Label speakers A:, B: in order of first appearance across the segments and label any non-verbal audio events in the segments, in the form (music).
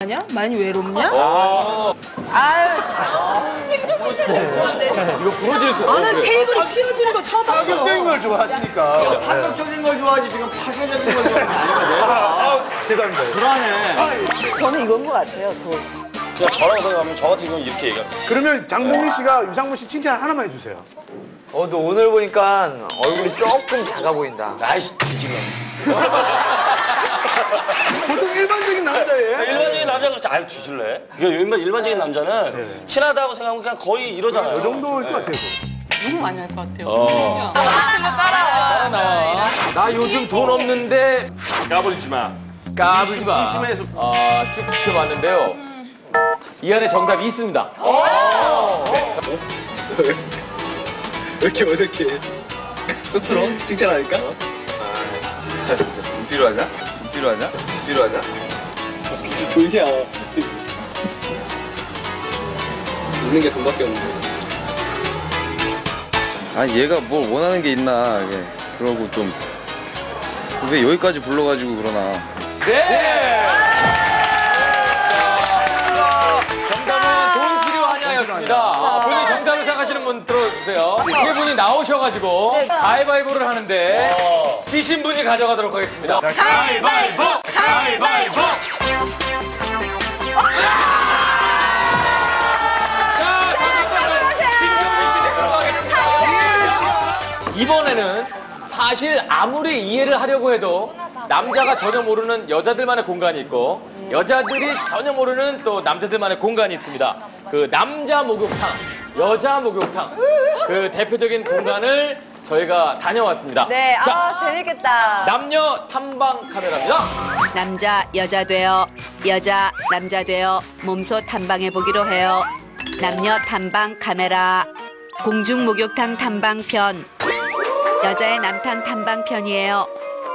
A: 아니야? 많이 외롭냐?
B: 아,
A: 아유,
B: 이거 부러질 수
A: 나는 테이블이 휘어지는 거 처음 봤어.
C: 파격적인 걸 좋아하시니까.
D: 파격적인 걸 좋아하지 지금 파괴적인 걸 좋아하지
C: 아, 죄송합니다.
D: 불안해
A: 저는 이건 것 같아요, 더.
B: 그냥 저라고 생각하면 저 지금 이렇게 얘기합니다.
C: 그러면 장동민 씨가 유상무 씨 칭찬 하나만 해주세요.
D: 어, 너 오늘 보니까 얼굴이 조금 작아 보인다
B: 아이씨, 뒤질러.
C: 보통 일반적인 남자예요.
B: 남자가 그렇지. 아유, 뒤질래. 이거 일반, 일반적인 남자는 친하다고 생각하면 그냥 거의 이러잖아요.
C: 이 정도일 것 같아요.
A: 너무 많이 할 것 같아요.
B: 어. 나 요즘 돈 없는데 까불지 마. 까불지 마. 의심해서 아, 쭉 지켜봤는데요. 이 안에 정답이 있습니다.
E: 왜 이렇게 어색해? 쑥스러워? 칭찬하니까? 아, 진짜 돈 필요하냐? 돈 필요하냐? 돈 필요하냐? (laughs) 돈이야? 있는 게 돈밖에 없는데. 아, 얘가 뭘 원하는 게 있나, 이게. 그러고 좀. 왜 여기까지 불러가지고 그러나.
B: 네! 정답은 돈 필요하냐였습니다. 아, 본인 정답을 생각하시는 분 들어주세요. 세 분이 나오셔가지고 가위바위보를 하는데 지신 분이 가져가도록 하겠습니다. 가위바위보! 가위바위보! 이번에는 사실 아무리 이해를 하려고 해도 남자가 전혀 모르는 여자들만의 공간이 있고 여자들이 전혀 모르는 또 남자들만의 공간이 있습니다. 그 남자 목욕탕, 여자 목욕탕 그 대표적인 공간을 저희가 다녀왔습니다.
F: 네,
B: 자,
F: 아 재밌겠다.
B: 남녀 탐방 카메라입니다.
G: 남자 여자 되어 여자 남자 되어 몸소 탐방해 보기로 해요. 남녀 탐방 카메라 공중 목욕탕 탐방편 여자의 남탕 탐방 편이에요.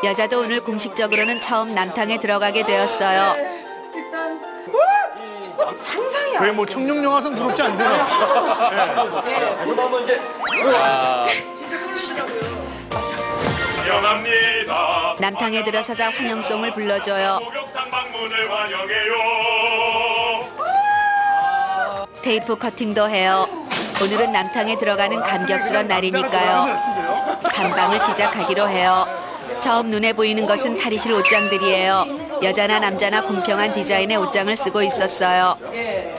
G: 여자도 오늘 공식적으로는 처음 남탕에 들어가게 되었어요.
A: 일단, 상상이
C: 안왜뭐 청룡 영화상 부럽지 않대요.
B: 그러면 이제
A: 진짜 설레시다고요.
H: 환영합니다.
G: 남탕에 들어서자 환영송을 불러줘요.
H: 목욕탕 방문을 환영해요.
G: 테이프 커팅도 해요. 오늘은 남탕에 들어가는 감격스런 날이니까요. 탐방을 시작하기로 해요. 처음 눈에 보이는 것은 탈의실 옷장들이에요. 여자나 남자나 공평한 디자인의 옷장을 쓰고 있었어요.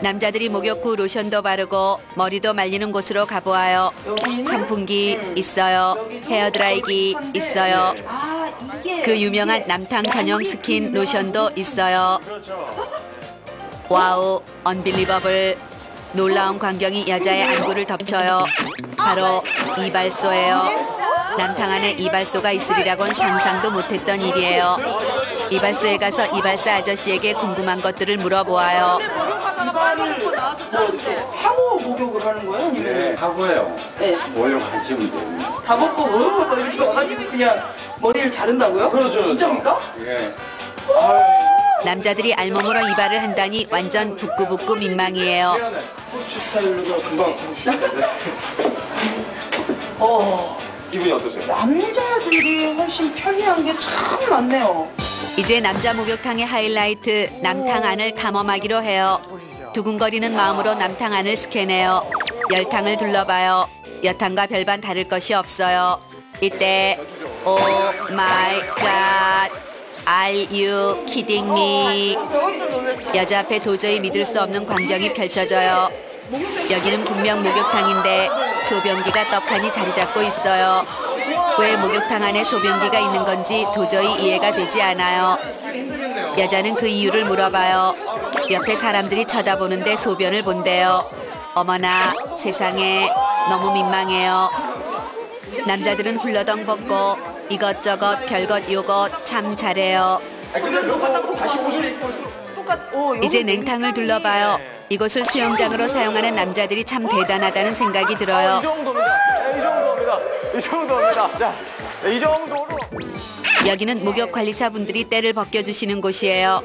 G: 남자들이 목욕 후 로션도 바르고 머리도 말리는 곳으로 가보아요. 선풍기 있어요. 헤어드라이기 있어요. 그 유명한 남탕 전용 스킨 로션도 있어요. 와우, 언빌리버블. 놀라운 광경이 여자의 안구를 덮쳐요. 바로 이발소예요. 남탕 안에 이발소가 있으리라곤 상상도 못했던 일이에요. 이발소에 가서 이발사 아저씨에게 궁금한 것들을 물어보아요.
A: 자는데 하고 목욕을 하는 거예요? 아니면
D: 하고요
A: 네.
D: 목욕하시면 돼요
A: 다 먹고 뭐 이렇게 와가지고 그냥 머리를 자른다고요? 그렇죠. 진짜입니까?
D: 예.
G: 남자들이 알몸으로 이발을 한다니 완전 부끄부끄 민망이에요.
E: 코치 스타일로도 금방 (laughs)
A: 어,
E: 기분이 어떠세요?
A: 남자들이 훨씬 편리한 게 참 많네요.
G: 이제 남자 목욕탕의 하이라이트 남탕 안을 탐험하기로 해요. 두근거리는 마음으로 남탕 안을 스캔해요. 열탕을 둘러봐요. 여탕과 별반 다를 것이 없어요. 이때 오 마이 갓 Are you kidding me? 여자 앞에 도저히 믿을 수 없는 광경이 펼쳐져요. 여기는 분명 목욕탕인데 소변기가 떡하니 자리 잡고 있어요. 왜 목욕탕 안에 소변기가 있는 건지 도저히 이해가 되지 않아요. 여자는 그 이유를 물어봐요. 옆에 사람들이 쳐다보는데 소변을 본대요. 어머나 세상에 너무 민망해요. 남자들은 훌러덩 벗고 이것저것 별것 요것 참 잘해요.
A: 오, 여기
G: 이제 냉탕을 둘러봐요. 이곳을 수영장으로 사용하는 남자들이 참 대단하다는 생각이 들어요.
D: 정도입니다 이 정도입니다 이 정도입니다 자 이 정도로
G: 여기는 목욕 관리사 분들이 때를 벗겨주시는 곳이에요.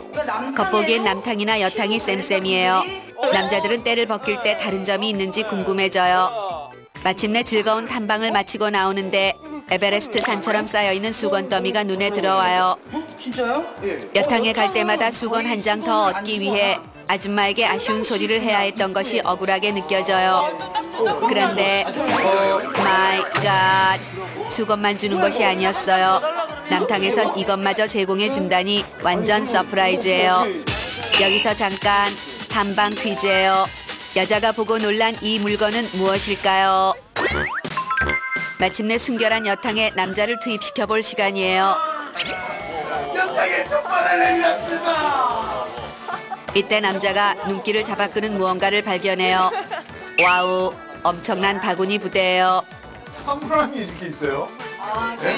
G: 겉보기엔 남탕이나 여탕이 쌤쌤이에요. 남자들은 때를 벗길 때 다른 점이 있는지 궁금해져요. 마침내 즐거운 탐방을 마치고 나오는데 에베레스트 산처럼 쌓여있는 수건 더미가 눈에 들어와요.
A: 진짜요?
G: 여탕에 갈 때마다 수건 한 장 더 얻기 위해 아줌마에게 아쉬운 소리를 해야 했던 것이 억울하게 느껴져요. 그런데 오 마이 갓 수건만 주는 것이 아니었어요. 남탕에선 이것마저 제공해 준다니 완전 서프라이즈예요. 여기서 잠깐 한방 퀴즈예요. 여자가 보고 놀란 이 물건은 무엇일까요? 마침내 순결한 여탕에 남자를 투입시켜 볼 시간이에요. 이때 남자가 눈길을 잡아끄는 무언가를 발견해요. 와우, 엄청난 바구니 부대예요.
C: 사물함이 이렇게 있어요?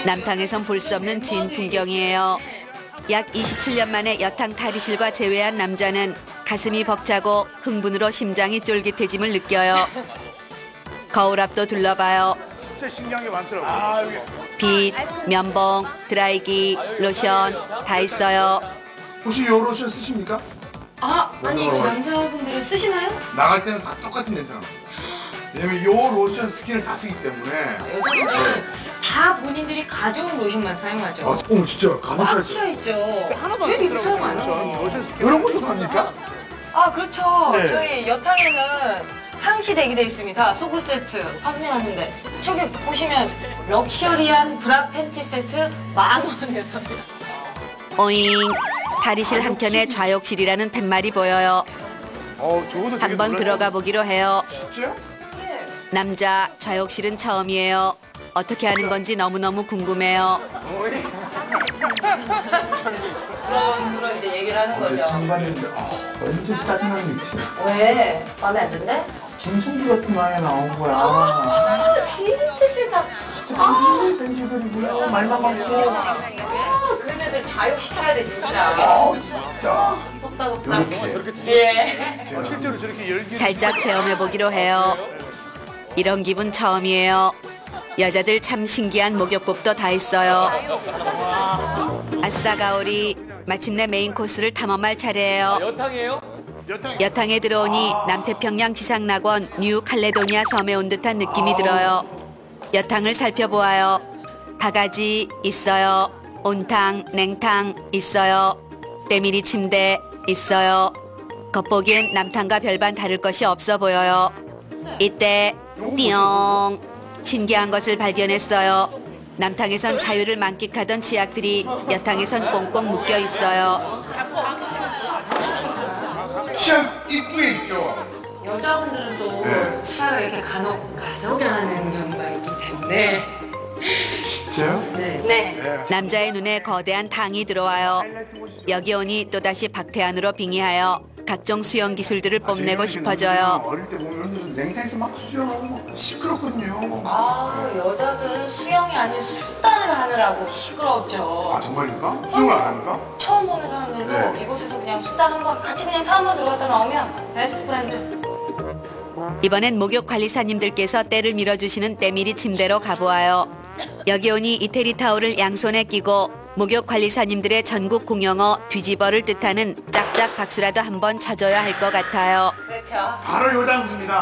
G: 남탕에선 볼 수 없는 진 풍경이에요. 약 27년 만에 여탕 탈의실과 재회한 남자는 가슴이 벅차고 흥분으로 심장이 쫄깃해짐을 느껴요. 거울 앞도 둘러봐요. 빗, 면봉, 드라이기, 로션 다 있어요.
C: 혹시 요 로션 쓰십니까?
F: 아, 아니 이거 남자분들은 쓰시나요?
C: 나갈 때는 다 똑같은 냄새가 납니다. 왜냐면 요 로션 스킨을 다 쓰기 때문에.
F: 여성분들은 다 본인들이 가져온 로션만 사용하죠.
C: 어, 어 진짜 가슴살
F: 꽉차 있죠. 저희는 이거 사용 안
C: 스킨. 이런 것도 팝니까?
F: 아, 그렇죠.
C: 네.
F: 저희 여탕에는 항시 대기 돼 있습니다. 속옷 세트 판매하는데 저기 보시면 럭셔리한 브라 팬티 세트 만 원에 팝니다.
G: 오잉, 탈의실 한켠에 좌욕실이라는 팻말이 보여요.
C: 어,
G: 한번. 들어가 보기로 해요.
C: 진짜?
G: 남자 좌욕실은 처음이에요. 어떻게 하는 건지 너무너무 궁금해요.
F: 그런 그런 이제 얘기를 하는 거죠.
C: 상관인데, 아, 완전 짜증나는 게 있어요.
F: 왜? 마음에 안 든대?
C: 김성기 같은 나에 나온 거야.
F: 아, 진짜 싫다.
C: 뺀질뺀 뺀질거리고요. 말만 많고.
F: 아, 그런 애들 자욕시켜야 돼 진짜.
C: 아, 진짜.
F: 덥다 덥다.
C: 이렇게.
F: 예.
C: 어, 실제로 저렇게 열기.
G: 살짝 체험해 보기로 해요. 이런 기분 처음이에요. 여자들 참 신기한 목욕법도 다 있어요. 아싸 가오리 마침내 메인 코스를 탐험할 차례예요.
B: 여탕이에요?
G: 여탕에 들어오니 남태평양 지상낙원 뉴 칼레도니아 섬에 온 듯한 느낌이 들어요. 여탕을 살펴보아요. 바가지 있어요. 온탕, 냉탕 있어요. 때밀이 침대 있어요. 겉보기엔 남탕과 별반 다를 것이 없어 보여요. 이때 띠용 신기한 것을 발견했어요. 남탕에선 자유를 만끽하던 치약들이 여탕에선 꽁꽁 묶여 있어요.
C: 참 이쁘게 있죠.
F: 여자분들은 또 치아를 이렇게 간혹 가져오게 하는 경우가 있기 때문에.
C: 진짜요?
F: 네. 네.
G: 남자의 눈에 거대한 탕이 들어와요. 여기 오니 또다시 박태환으로 빙의하여 각종 수영 기술들을 뽐내고 싶어져요.
C: 어릴 때 보면 냉탕에서 막 수영하고 막 시끄럽거든요.
F: 아, 여자들은 수영이 아닌 수다를 하느라고 시끄럽죠.
C: 아 정말입니까? 수영을 안 합니까?
F: 처음 보는 사람들도
C: 네.
F: 이곳에서 그냥 수다 한 번 같이 그냥 타 한번 들어갔다 나오면 베스트 프렌드.
G: 이번엔 목욕 관리사님들께서 때를 밀어주시는 때밀이 침대로 가보아요. 여기 오니 이태리 타올을 양손에 끼고 목욕 관리사님들의 전국 공용어 뒤집어를 뜻하는 짝짝 박수라도 한번 쳐줘야 할 것 같아요.
F: 그렇죠.
C: 바로 요 장소입니다.